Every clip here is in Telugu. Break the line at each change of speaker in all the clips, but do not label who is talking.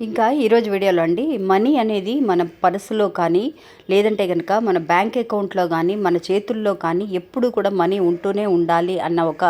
ఇంకా ఈరోజు వీడియోలో అండి మనీ అనేది మన పర్సులో కానీ లేదంటే కనుక మన బ్యాంక్ అకౌంట్లో కానీ మన చేతుల్లో కానీ ఎప్పుడు కూడా మనీ ఉంటూనే ఉండాలి అన్న ఒక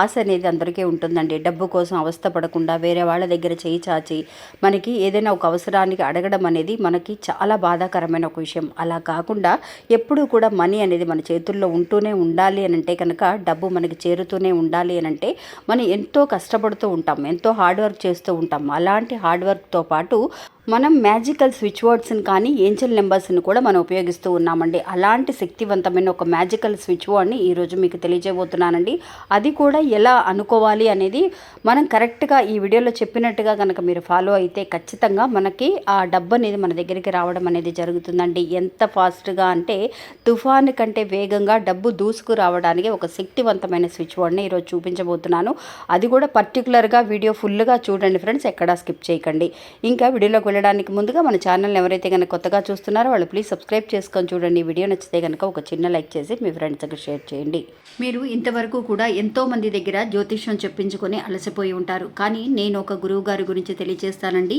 ఆశ అనేది అందరికీ ఉంటుందండి. డబ్బు కోసం అవస్థ పడకుండా వేరే వాళ్ళ దగ్గర చేయి చాచి మనకి ఏదైనా ఒక అవసరానికి అడగడం అనేది మనకి చాలా బాధాకరమైన ఒక విషయం. అలా కాకుండా ఎప్పుడూ కూడా మనీ అనేది మన చేతుల్లో ఉంటూనే ఉండాలి అని అంటే కనుక డబ్బు మనకి చేరుతూనే ఉండాలి అని అంటే మనం ఎంతో కష్టపడుతూ ఉంటాం ఎంతో హార్డ్ వర్క్ చేస్తూ ఉంటాం. అలాంటి హార్డ్ వర్క్తో పాటు మనం మ్యాజికల్ స్విచ్ వర్డ్స్ని కానీ ఏంజల్ నెంబర్స్ని కూడా మనం ఉపయోగిస్తూ ఉన్నామండి. అలాంటి శక్తివంతమైన ఒక మ్యాజికల్ స్విచ్ వర్డ్ని ఈరోజు మీకు తెలియజేయబోతున్నానండి. అది కూడా ఎలా అనుకోవాలి అనేది మనం కరెక్ట్గా ఈ వీడియోలో చెప్పినట్టుగా కనుక మీరు ఫాలో అయితే ఖచ్చితంగా మనకి ఆ డబ్బు అనేది మన దగ్గరికి రావడం అనేది జరుగుతుందండి. ఎంత ఫాస్ట్గా అంటే తుఫాను కంటే వేగంగా డబ్బు దూసుకు రావడానికి ఒక శక్తివంతమైన స్విచ్ వర్డ్ని ఈరోజు చూపించబోతున్నాను. అది కూడా పర్టికులర్గా వీడియో ఫుల్గా చూడండి ఫ్రెండ్స్ ఎక్కడా స్కిప్ చేయకండి. ఇంకా వీడియోలోకి వెళ్ళడానికి ముందుగా మన ఛానల్ని ఎవరైతే కనుక కొత్తగా చూస్తున్నారో వాళ్ళు ప్లీజ్ సబ్స్క్రైబ్ చేసుకొని చూడండి. వీడియో నచ్చితే కనుక ఒక చిన్న లైక్ చేసి మీ ఫ్రెండ్స్కి షేర్ చేయండి. మీరు ఇంతవరకు కూడా ఎంతో మంది దగ్గర జ్యోతిష్యం చెప్పించుకొని అలసిపోయి ఉంటారు. కానీ నేను ఒక గురువు గారి గురించి తెలియజేస్తానండి.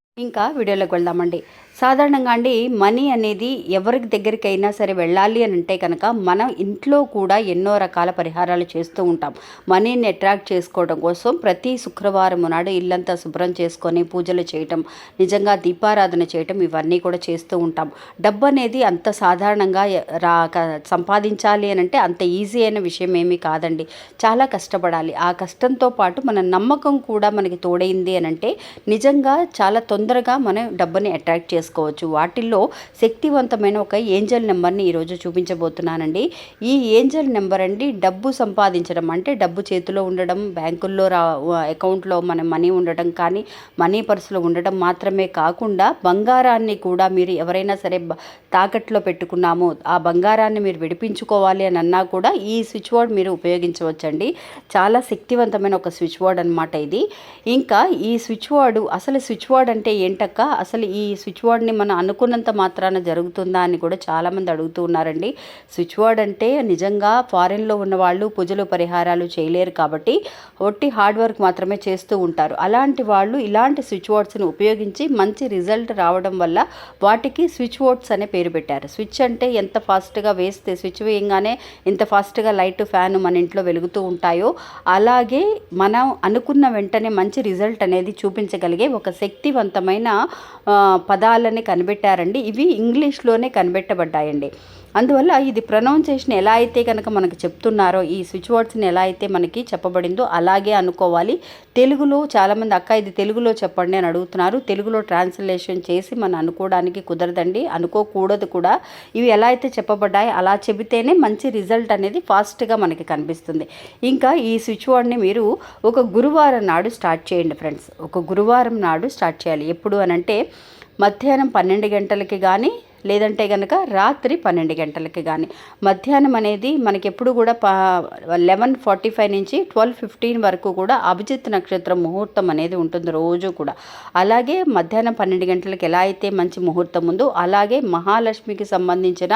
ఇంకా వీడియోలోకి వెళ్దామండి. సాధారణంగా అండి మనీ అనేది ఎవరికి దగ్గరికైనా సరే వెళ్ళాలి అని అంటే కనుక మనం ఇంట్లో కూడా ఎన్నో రకాల పరిహారాలు చేస్తూ ఉంటాం. మనీని అట్రాక్ట్ చేసుకోవడం కోసం ప్రతి శుక్రవారం నాడు ఇల్లంతా శుభ్రం చేసుకొని పూజలు చేయటం నిజంగా దీపారాధన చేయటం ఇవన్నీ కూడా చేస్తూ ఉంటాం. డబ్బు అనేది అంత సాధారణంగా రా క- సంపాదించాలి అని అంటే అంత ఈజీ అయిన విషయం ఏమీ కాదండి. చాలా కష్టపడాలి. ఆ కష్టంతో పాటు మన నమ్మకం కూడా మనకి తోడైంది అని అంటే నిజంగా చాలా తొందరగా మనం డబ్బుని అట్రాక్ట్ చేసుకోవచ్చు. వాటిల్లో శక్తివంతమైన ఒక ఏంజల్ నెంబర్ని ఈరోజు చూపించబోతున్నానండి. ఈ ఏంజల్ నెంబర్ అండి డబ్బు సంపాదించడం. అంటే డబ్బు చేతిలో ఉండడం బ్యాంకుల్లో రా అకౌంట్లో మన మనీ ఉండడం కానీ మనీ పర్సులో ఉండడం మాత్రమే కాకుండా బంగారాన్ని కూడా మీరు ఎవరైనా సరే తాకట్లో పెట్టుకున్నాము ఆ బంగారాన్ని మీరు విడిపించుకోవాలి అని అన్నా కూడా ఈ స్విచ్ బోర్డ్ మీరు ఉపయోగించవచ్చండి. చాలా శక్తివంతమైన ఒక స్విచ్ బోర్డ్ అనమాట ఇది. ఇంకా ఈ స్విచ్ బోర్డు అసలు స్విచ్ బోర్డ్ అంటే ఏంటక్క? అసలు ఈ స్విచ్ బోర్డ్ని మనం అనుకున్నంత మాత్రాన జరుగుతుందా అని కూడా చాలామంది అడుగుతూ ఉన్నారండి. స్విచ్ బోర్డ్ అంటే నిజంగా ఫారెన్లో ఉన్న వాళ్ళు పూజలు పరిహారాలు చేయలేరు కాబట్టి ఒట్టి హార్డ్ వర్క్ మాత్రమే చేస్తూ ఉంటారు. అలాంటి వాళ్ళు ఇలాంటి స్విచ్ బోర్డ్స్ని ఉపయోగించి మంచి రిజల్ట్ రావడం వల్ల వాటికి స్విచ్ బోర్డ్స్ అనే పేరు పెట్టారు. స్విచ్ అంటే ఎంత ఫాస్ట్గా వేస్తే స్విచ్ వేయంగానే ఎంత ఫాస్ట్గా లైట్ ఫ్యాన్ మన ఇంట్లో వెలుగుతూ ఉంటాయో అలాగే మనం అనుకున్న వెంటనే మంచి రిజల్ట్ అనేది చూపించగలిగే ఒక శక్తివంతం ఆ, పదాలని కనిపెట్టారండి. ఇవి ఇంగ్లీష్లోనే కనిపెట్టబడ్డాయండి. అందువల్ల ఇది ప్రొనౌన్సేషన్ ఎలా అయితే కనుక మనకు చెప్తున్నారో ఈ స్విచ్ వర్డ్స్ని ఎలా అయితే మనకి చెప్పబడిందో అలాగే అనుకోవాలి. తెలుగులో చాలామంది అక్క ఇది తెలుగులో చెప్పండి అని అడుగుతున్నారు. తెలుగులో ట్రాన్స్లేషన్ చేసి మనం అనుకోవడానికి కుదరదండి. అనుకోకూడదు కూడా. ఇవి ఎలా అయితే చెప్పబడ్డాయి అలా చెబితేనే మంచి రిజల్ట్ అనేది ఫాస్ట్గా మనకి కనిపిస్తుంది. ఇంకా ఈ స్విచ్ వర్డ్ని మీరు ఒక గురువారం నాడు స్టార్ట్ చేయండి ఫ్రెండ్స్ ఒక గురువారం నాడు స్టార్ట్ చేయాలి. ఎప్పుడు అని అంటే మధ్యాహ్నం పన్నెండు గంటలకి కానీ లేదంటే కనుక రాత్రి పన్నెండు గంటలకి కానీ మధ్యాహ్నం అనేది మనకి ఎప్పుడు కూడా లెవెన్ ఫార్టీ ఫైవ్ నుంచి ట్వెల్వ్ ఫిఫ్టీన్ వరకు కూడా అభిజిత్ నక్షత్రం ముహూర్తం అనేది ఉంటుంది రోజు కూడా. అలాగే మధ్యాహ్నం పన్నెండు గంటలకు ఎలా అయితే మంచి ముహూర్తం ఉందో అలాగే మహాలక్ష్మికి సంబంధించిన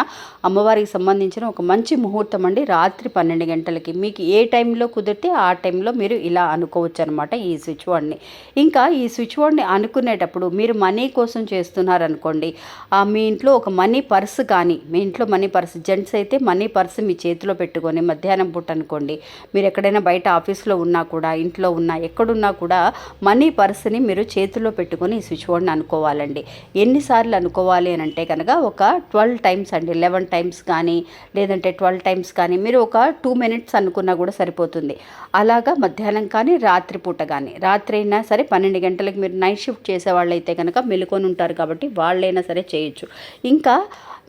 అమ్మవారికి సంబంధించిన ఒక మంచి ముహూర్తం అండి రాత్రి పన్నెండు గంటలకి. మీకు ఏ టైంలో కుదిరితే ఆ టైంలో మీరు ఇలా అనుకోవచ్చు అనమాట ఈ స్విచ్ బోర్డ్ని ఇంకా ఈ స్విచ్ బోర్డ్ని అనుకునేటప్పుడు మీరు మనీ కోసం చేస్తున్నారనుకోండి ఆ మీ ఇంట్లో ఒక మనీ పర్స్ కానీ మీ ఇంట్లో మనీ పర్స్ జెంట్స్ అయితే మనీ పర్స్ మీ చేతిలో పెట్టుకొని మధ్యాహ్నం పూట అనుకోండి. మీరు ఎక్కడైనా బయట ఆఫీస్లో ఉన్నా కూడా ఇంట్లో ఉన్నా ఎక్కడున్నా కూడా మనీ పర్స్ని మీరు చేతిలో పెట్టుకొని ఈ స్విచ్ బోర్డ్ని అనుకోవాలండి. ఎన్నిసార్లు అనుకోవాలి అని అంటే కనుక ఒక ట్వెల్వ్ టైమ్స్ అండి. లెవెన్ టైమ్స్ కానీ లేదంటే ట్వెల్వ్ టైమ్స్ కానీ మీరు ఒక టూ మినిట్స్ అనుకున్నా కూడా సరిపోతుంది. అలాగా మధ్యాహ్నం కానీ రాత్రి పూట కానీ. రాత్రి అయినా సరే పన్నెండు గంటలకు మీరు నైట్ షిఫ్ట్ చేసే వాళ్ళు అయితే కనుక మెలుకొని ఉంటారు కాబట్టి వాళ్ళైనా సరే చేయొచ్చు. ఇంకా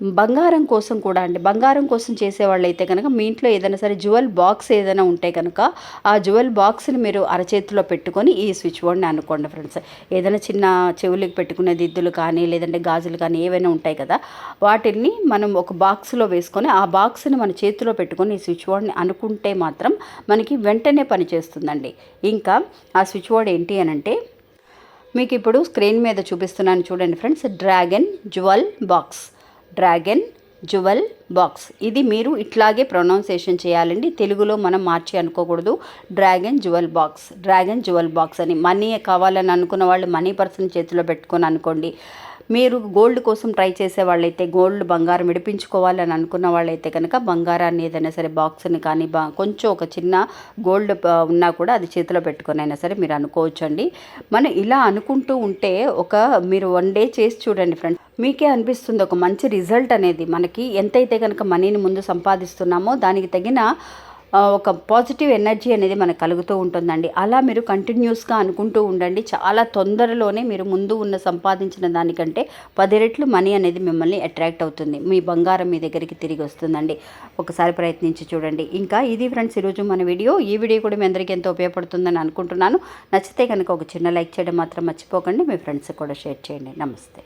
బంగారం కోసం కూడా అండి బంగారం కోసం చేసేవాళ్ళు అయితే కనుక మీ ఇంట్లో ఏదైనా సరే జ్యువెల్ బాక్స్ ఏదైనా ఉంటే కనుక ఆ జ్యువెల్ బాక్స్ని మీరు అరచేతిలో పెట్టుకొని ఈ స్విచ్ బోర్డ్ని అనుకోండి ఫ్రెండ్స్. ఏదైనా చిన్న చెవులకు పెట్టుకునే దిద్దులు కానీ లేదంటే గాజులు కానీ ఏవైనా ఉంటాయి కదా వాటిని మనం ఒక బాక్స్లో వేసుకొని ఆ బాక్స్ని మన చేతిలో పెట్టుకొని ఈ స్విచ్ బోర్డ్ని అనుకుంటే మాత్రం మనకి వెంటనే పనిచేస్తుందండి ఇంకా ఆ స్విచ్ బోర్డ్ ఏంటి అని అంటే మీకు ఇప్పుడు స్క్రీన్ మీద చూపిస్తున్నాను చూడండి friends dragon jewel box. Dragon jewel box. ఇది మీరు ఇట్లాగే ప్రొనౌన్సేషన్ చేయాలండి. తెలుగులో మనం మార్చి అనుకోకూడదు. Dragon jewel box. Dragon jewel box అని మనీ కావాలని అనుకున్న వాళ్ళు మనీ పర్సన్ చేతిలో పెట్టుకొని అనుకోండి. మీరు గోల్డ్ కోసం ట్రై చేసే వాళ్ళైతే గోల్డ్ బంగారం విడిపించుకోవాలని అనుకున్న వాళ్ళైతే కనుక బంగారాన్ని ఏదైనా సరే బాక్స్ని కానీ బా కొంచెం ఒక చిన్న గోల్డ్ ఉన్నా కూడా అది చేతిలో పెట్టుకొని అయినా సరే మీరు అనుకోవచ్చండి. మనం ఇలా అనుకుంటూ ఉంటే ఒక మీరు వన్ డే చేసి చూడండి ఫ్రెండ్స్ మీకే అనిపిస్తుంది ఒక మంచి రిజల్ట్ అనేది. మనకి ఎంతైతే కనుక మనీని ముందు సంపాదిస్తున్నామో దానికి తగిన ఒక పాజిటివ్ ఎనర్జీ అనేది మనకు కలుగుతూ ఉంటుందండి. అలా మీరు కంటిన్యూస్గా అనుకుంటూ ఉండండి. చాలా తొందరలోనే మీరు ముందు ఉన్న సంపాదించిన దానికంటే పది రెట్లు మనీ అనేది మిమ్మల్ని అట్రాక్ట్ అవుతుంది. మీ బంగారం మీ దగ్గరికి తిరిగి వస్తుందండి. ఒకసారి ప్రయత్నించి చూడండి. ఇంకా ఇది ఫ్రెండ్స్ ఈరోజు మన వీడియో. ఈ వీడియో కూడా మీ అందరికీ ఎంతో ఉపయోగపడుతుందని అనుకుంటున్నాను. నచ్చితే కనుక ఒక చిన్న లైక్ చేయడం మాత్రం మర్చిపోకండి. మీ ఫ్రెండ్స్కి కూడా షేర్ చేయండి. నమస్తే.